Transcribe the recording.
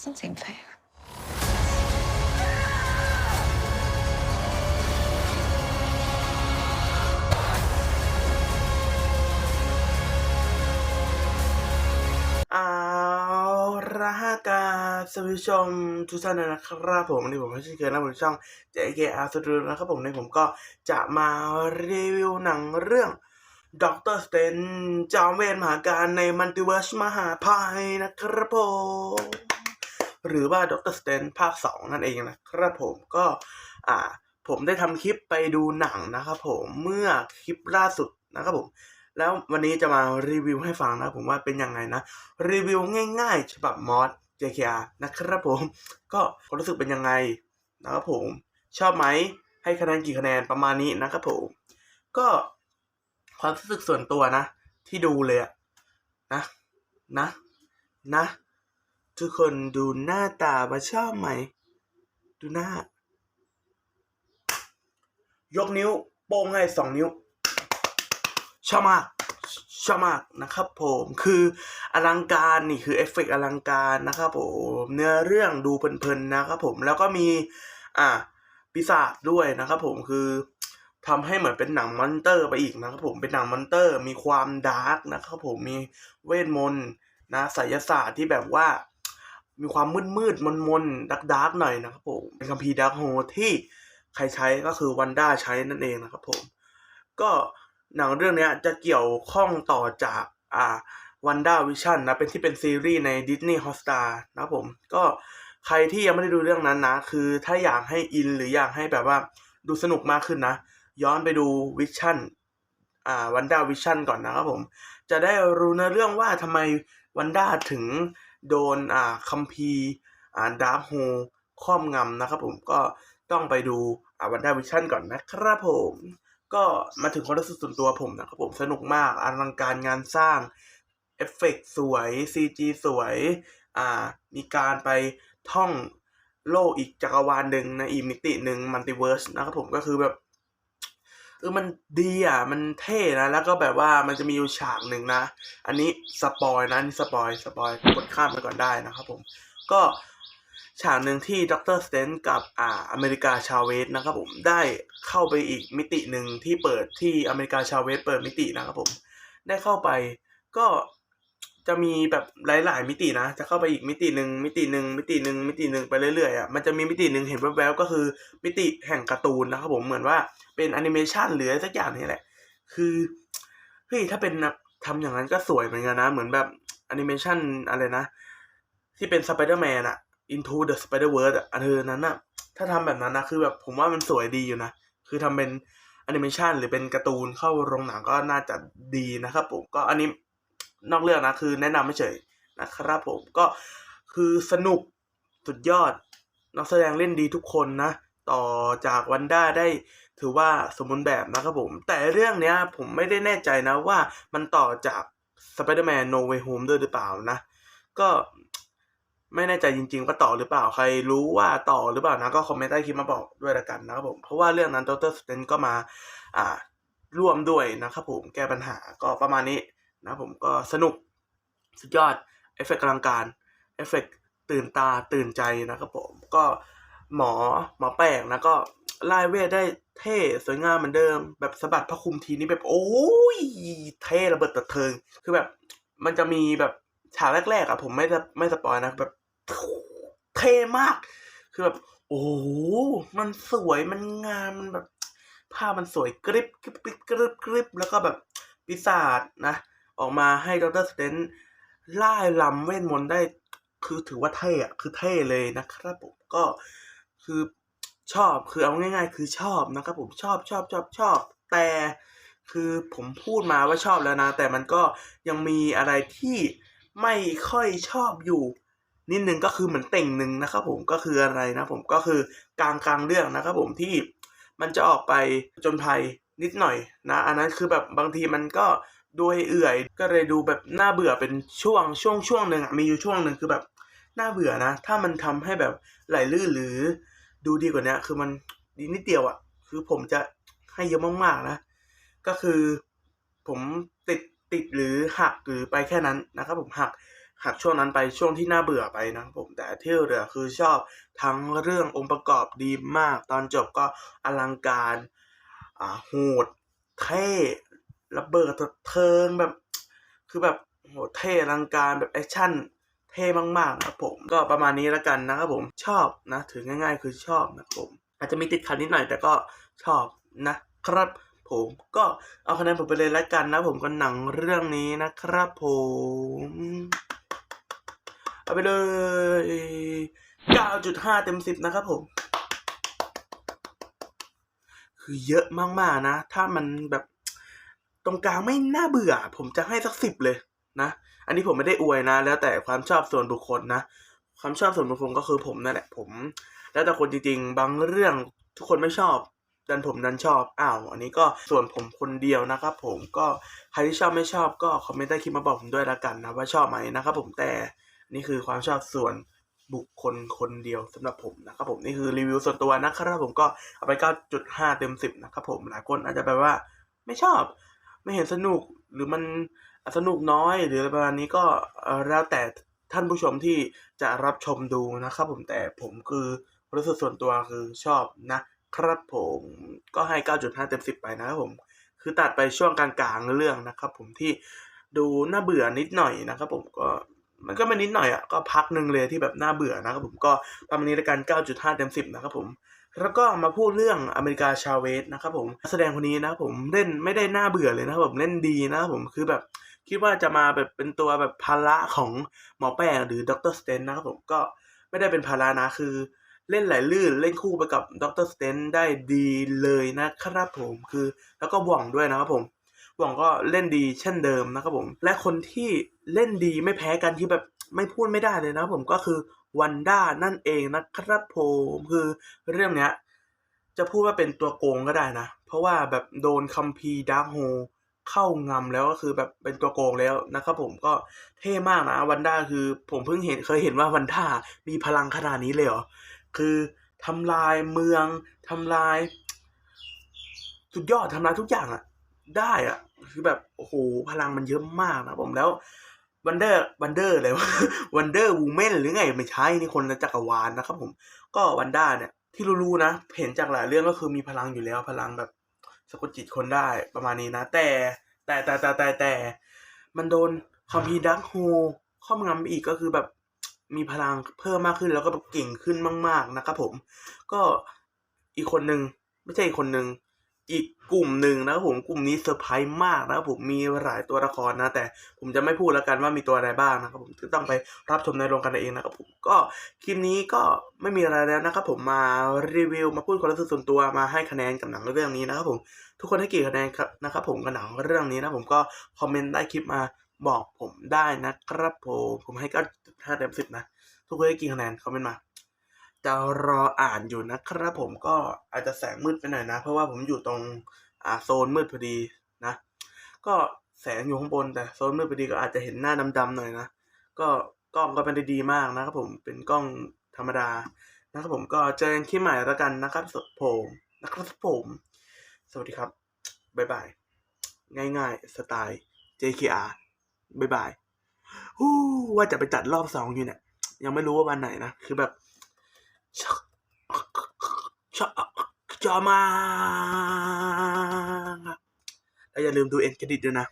Same thing. เอาละฮะกาสวัสดีชมทุกท่านด้วยนะครับผมวันนี่ผมไม่ใช่เกินนะผมช่อง JKR Studio นะครับผมในผมก็จะมารีวิวหนังเรื่องด็อกเตอร์สเตนจอมเวทมหาการในมัลติเวิร์สมหาภัยนะครับผม หรือว่าด็อกเตอร์สเตนภาคสองนั่นเองนะครับผมก็อ่าผมได้ทำคลิปไปดูหนังนะครับผมเมื่อคลิปล่าสุดนะครับผมแล้ววันนี้จะมารีวิวให้ฟังนะผมว่าเป็นยังไงนะรีวิวง่าย ๆ ฉบับมอส JKR นะครับผมก็ความรู้สึกเป็นยังไงนะครับผมชอบไหมให้คะแนนกี่คะแนนประมาณนี้นะครับผมก็ความรู้สึกส่วนตัวนะ ที่ดูเลยอะนะนะนะ ทุกคนดูหน้าตามาชอบไหม ดูหน้า ยกนิ้ว โป้งให้สองนิ้วชอบมากชอบมากนะครับผมคืออลังการนี่คือเอฟเฟกต์อลังการนะครับผมเนื้อเรื่องดูเพลินๆนะครับผมแล้วก็มีอ่าปีศาจด้วยนะครับผมคือทำให้เหมือนเป็นหนังมอนเตอร์ไปอีกนะครับผมเป็นหนังมอนเตอร์มีความดาร์กนะครับผมมีเวทมนต์นะไสยศาสตร์ที่แบบว่า มีความมืดมืดมนมนดักดาร์กหน่อยนะครับผมเป็นคัมภีร์ดาร์กโฮที่ใครใช้ก็คือวันด้าใช้นั่นเองนะครับผม ก็หนังเรื่องนี้จะเกี่ยวข้องต่อจากอ่าวันด้าวิชั่นนะเป็นที่เป็นซีรีส์ใน Disney Hotstar นะครับผมก็ใครที่ยังไม่ได้ดูเรื่องนั้นนะ คือถ้าอยากให้อินหรืออยากให้แบบว่าดูสนุกมากขึ้นนะ ย้อนไปดูวิชั่นอ่าวันด้าวิชั่นก่อนนะครับผม จะได้รู้ในอเรื่องว่าทำไมวันด้าถึง โดนอ่าคัมภีร์อ่าดาร์คโฮครอบงำนะครับผมก็ต้องไปดูอ่าวันด้าวิชั่นก่อนนะครับผม ก็มาถึงความรู้สึกส่วนตัวผมนะครับผมสนุกมากอลังการงานสร้าง เอฟเฟกต์สวย CG สวยอ่ามีการไปท่องโลกอีกจักรวาลหนึ่งในอีกมิติหนึ่งมัลติเวิร์สนะครับผมก็คือแบบ เออมันดีอะ มันเท่นะ แล้วก็แบบว่ามันจะมีอยู่ฉากหนึ่งนะ อันนี้สปอยนะนี่สปอยสปอยกดข้ามไปก่อนได้นะครับผม ก็ฉากหนึ่งที่ด็อกเตอร์สเตนกับอ่าอเมริกาชาเวสนะครับผมได้เข้าไปอีกมิติหนึ่งที่เปิดที่อเมริกาชาเวสเปิดมิตินะครับผม ได้เข้าไปก็ จะมีแบบหลาย ๆ มิตินะ จะเข้าไปอีกมิติหนึ่งมิติหนึ่งมิติหนึ่งมิติหนึ่งไปเรื่อย ๆ อะ มันจะมีมิติหนึ่งเห็นแวบๆก็คือ มิติแห่งการ์ตูนนะครับผมเหมือนว่าเป็นแอนิเมชันหรืออะไรสักอย่างนี่แหละ คือเฮ้ยถ้าเป็นนะทำอย่างนั้นก็สวยเหมือนกันนะ เหมือนแบบแอนิเมชันอะไรนะ ที่เป็นสไปเดอร์แมนอะ Into the Spider-Verse อะอันเธอนั้นอะถ้าทำแบบนั้นนะคือแบบผมว่ามันสวยดีอยู่นะ คือทำเป็นแอนิเมชันหรือเป็นการ์ตูนเข้าโรงหนังก็น่าจะดีนะครับผมก็อันนี้ นอกเรื่องนะคือแนะนำไม่เฉยนะครับผมก็คือสนุกสุดยอดนักแสดงเล่นดีทุกคนนะ ต่อจากวันด้าได้ถือว่าสมบูรณ์แบบนะครับผม แต่เรื่องเนี้ยผมไม่ได้แน่ใจนะว่ามันต่อจาก Spider-Man No Way Home ด้วยหรือเปล่านะ ก็ไม่แน่ใจจริงๆว่าต่อหรือเปล่าใครรู้ว่าต่อหรือเปล่านะ ก็คอมเมนต์ใต้คลิปมาบอกด้วยละกันนะครับผม เพราะว่าเรื่องนั้นดรสเตนก็มาอ่าร่วมด้วยนะครับผมแก้ปัญหาก็ประมาณนี้ นะผมก็สนุกสุดยอดเอฟเฟกต์อลังการเอฟเฟกต์ตื่นตาตื่นใจนะครับผมก็หมอหมอแปลกนะก็ไล่เวทได้เท่สวยงามเหมือนเดิม แบบสะบัดพระคุมทีนี้แบบโอ้ยเท่ระเบิดตะเทิง คือแบบมันจะมีแบบฉากแรกๆอะผมไม่ได้ไม่สปอยนะแบบเท่มาก คือแบบโอ้มันสวยมันงามมันแบบภาพมันสวยกริบกริบกริบกริบกริบแล้วก็แบบปีศาจนะ ออกมาให้ดรสเตนไล่ลำเวทมนต์ได้คือถือว่าเท่อะคือเท่เลยนะครับผมก็คือชอบคือเอาง่าย ๆ คือชอบนะครับผมชอบชอบชอบชอบ แต่คือผมพูดมาว่าชอบแล้วนะ แต่มันก็ยังมีอะไรที่ไม่ค่อยชอบอยู่นิดนึงก็คือเหมือนเต่งหนึ่งนะครับผมก็คืออะไรนะผมก็คือกลางกลางเรื่องนะครับผมที่มันจะออกไปจนภัยนิดหน่อยนะ อันนั้นคือแบบบางทีมันก็ ด้วยเอื่อยก็เลยดูแบบน่าเบื่อเป็นช่วงช่วงช่วงหนึ่งอะมีอยู่ช่วงหนึ่งคือแบบน่าเบื่อนะ ถ้ามันทำให้แบบไหลลื่นหรือดูดีกว่านี้คือมันดีนิดเดียวอะคือผมจะให้เยอะมากๆนะ ก็คือผมติดติดหรือหักหรือไปแค่นั้นนะครับ ผมหักหักช่วงนั้นไปช่วงที่น่าเบื่อไปนะผมแต่ที่เหลือคือชอบทั้งเรื่ององค์ประกอบดีมาก ตอนจบก็อลังการอ่าโหดเท่ ระเบิดสะเทิงแบบ คือแบบโหเท่ลังการแบบแอคชั่นเท่มากๆนะครับผมก็ประมาณนี้แล้วกันนะครับผมชอบนะถือง่าย ๆ คือชอบนะผม อาจจะมีติดขัดนิดหน่อยแต่ก็ชอบนะครับผมก็เอาคะแนนผมไปเลยแล้วกันนะผมก็หนังเรื่องนี้นะครับผมเอาไปเลย 9.5 เต็ม 10 นะครับผม คือเยอะมาก ๆ นะ ถ้ามันแบบ ตรงกลางไม่น่าเบื่อ ผมจะให้สักสิบเลยนะ อันนี้ผมไม่ได้อวยนะ แล้วแต่ความชอบส่วนบุคคลนะ ความชอบส่วนบุคคลก็คือผมนั่นแหละผม แล้วแต่คนจริงๆ บางเรื่องทุกคนไม่ชอบดันผมดันชอบอ้าวอันนี้ก็ส่วนผมคนเดียวนะครับ ผมก็ใครที่ชอบไม่ชอบก็คอมเมนต์ใต้คลิปมาบอกผมด้วยละกันนะว่าชอบไหมนะครับ ผมแต่นี่คือความชอบส่วนบุคคลคนเดียวสำหรับผมนะครับผมนี่คือรีวิวส่วนตัวนะครับผมก็เอาไป 9.5 เต็ม 10 นะครับผมหลายคนอาจจะแบบว่าไม่ชอบ ไม่เห็นสนุกหรือมันสนุกน้อยหรืออะไรประมาณนี้ก็แล้วแต่ท่านผู้ชมที่จะรับชมดูนะครับผมแต่ผมคือรู้สึกส่วนตัวคือชอบนะครับผมก็ให้ 9.5 เต็ม 10 ไปนะครับผม คือตัดไปช่วงกลางๆเรื่องนะครับผมที่ดูน่าเบื่อนิดหน่อยนะครับผมก็มันก็ไม่นิดหน่อยอะก็พักหนึ่งเลยที่แบบน่าเบื่อนะครับผมก็ประมาณนี้ละกัน 9.5 เต็ม 10 นะครับผม แล้วก็มาพูดเรื่องอเมริกาชาเวสนะครับผมแสดงคนนี้นะผมเล่นไม่ได้น่าเบื่อเลยนะครับผมเล่นดีนะครับผมคือแบบคิดว่าจะมาแบบเป็นตัวแบบภาระของหมอแป้งหรือด็อกเตอร์สเตนนะครับผมก็ไม่ได้เป็นภาระนะคือเล่นไหลลื่นเล่นคู่ไปกับด็อกเตอร์สเตนได้ดีเลยนะครับผมคือแล้วก็หว่องด้วยนะครับผมหว่องก็เล่นดีเช่นเดิมนะครับผม และคนที่เล่นดีไม่แพ้กันที่แบบ ไม่พูดไม่ได้เลยนะผมก็คือวันด้านั่นเองนะครับผมคือเรื่องเนี้ย จะพูดว่าเป็นตัวโกงก็ได้นะ เพราะว่าแบบโดนคัมพีดาร์โฮเข้างำแล้วก็คือแบบเป็นตัวโกงแล้วนะครับผมก็เท่มากนะวันด้าคือ ผมเพิ่งเห็นเคยเห็นว่าวันด้ามีพลังขนาดนี้เลยเหรอคือทำลายเมืองทำลาย สุดยอดทำลายทุกอย่างอะได้อะคือแบบโอ้โหพลังมันเยอะมากนะผมแล้ว วันเดอร์วันเดอร์เลยวะวันเดอร์วูแมนหรือไงไม่ใช่นี่คนละจักรวาลนะครับผม ก็วันด้าเนี่ย ที่รู้ๆนะ เห็นจากหลายเรื่องก็คือมีพลังอยู่แล้วพลังแบบสะกดจิตคนได้ประมาณนี้นะ แต่แต่แต่แต่แต่แต่ มันโดนคัมพีดักโฮข้อมงำอีกก็คือแบบมีพลังเพิ่มมากขึ้นแล้วก็แบบเก่งขึ้นมาก ๆนะครับผม ก็อีกคนหนึ่งไม่ใช่อีกคนหนึ่ง อีกกลุ่มหนึ่งนะครับผมกลุ่มนี้เซอร์ไพรส์มากนะครับผมมีหลายตัวละครนะ แต่ผมจะไม่พูดแล้วกันว่ามีตัวอะไรบ้างนะครับผมต้องไปรับชมในโรงกันเองนะครับผมก็คลิปนี้ก็ไม่มีอะไรแล้วนะครับผมมารีวิวมาพูดความรู้สึกส่วนตัวมาให้คะแนนกับหนังเรื่องนี้นะครับผมทุกคนให้กี่คะแนนครับนะครับผมกับหนังเรื่องนี้นะผมก็คอมเมนต์ใต้คลิปมาบอกผมได้นะครับผมผมให้ก็ห้าเต็มสิบนะทุกคนให้กี่คะแนนคอมเมนต์มา จะรออ่านอยู่นะครับผมก็อาจจะแสงมืดไปหน่อยนะ เพราะว่าผมอยู่ตรงอ่าโซนมืดพอดีนะ ก็แสงอยู่ข้างบนแต่โซนมืดพอดีก็อาจจะเห็นหน้าดำๆหน่อยนะ ก็กล้องก็เป็นได้ดีมากนะครับผมเป็นกล้องธรรมดานะครับผมก็เจอกันคลิปใหม่แล้วกันนะครับสผมนะครับผมสวัสดีครับบ๊ายบายง่ายๆสไตล์ JKR บ๊ายบายว่าจะไปจัดรอบสองอยู่เนี่ย ยังไม่รู้ว่าวันไหนนะ คือแบบ ชอบชอบมากแล้วอย่าลืมดูเอ็นเครดิตด้วยนะ